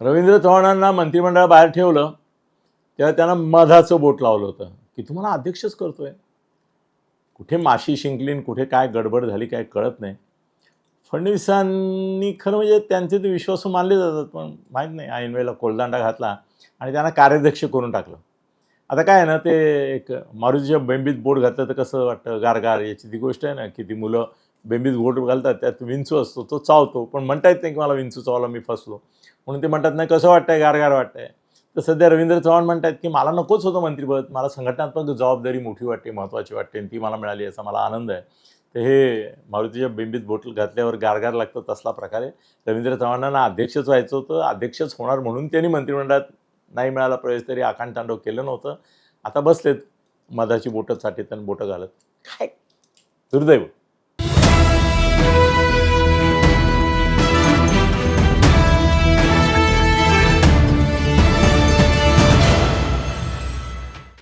रवींद्र चव्हाणांना मंत्रिमंडळाबाहेर ठेवलं तेव्हा त्यांना मधाचं बोट लावलं होतं की तुम्हाला अध्यक्षच करतोय. कुठे माशी शिंकली आणि कुठे काय गडबड झाली काय कळत नाही. फडणवीसांनी खरं म्हणजे त्यांचे ते विश्वासू मानले जातात पण माहीत नाही ऐनवेळेला कोलदांडा घातला आणि त्यांना कार्याध्यक्ष करून टाकलं. आता काय आहे ना ते एक मारुतीच्या बेंबीत बोट घातलं तर कसं वाटतं गारगार याची ती गोष्ट आहे ना की ती मुलं बेंबीत बोट घालतात त्यात विंचू असतो तो चावतो. पण म्हणता येत नाही की मला विंचू चावला मी फसलो. म्हणून ते म्हणतात नाही कसं वाटतंय? गारगार वाटतंय. तर सध्या रवींद्र चव्हाण म्हणतात की मला नकोच होतं मंत्रिपद. मला संघटनात्मक जबाबदारी मोठी वाटते महत्त्वाची वाटते आणि ती मला मिळाली याचा मला आनंद आहे. तर हे मारुतीच्या बिंबीत बोटल घातल्यावर गारगार लागतं तसला प्रकारे रवींद्र चव्हाणांना अध्यक्षच व्हायचं होतं अध्यक्षच होणार म्हणून त्यांनी मंत्रिमंडळात नाही मिळाला प्रवेश तरी आकांड तांडव केलं नव्हतं. आता बसलेत मधाची बोटं चाटीत आणि बोटं घालत. काय? दुर्दैव.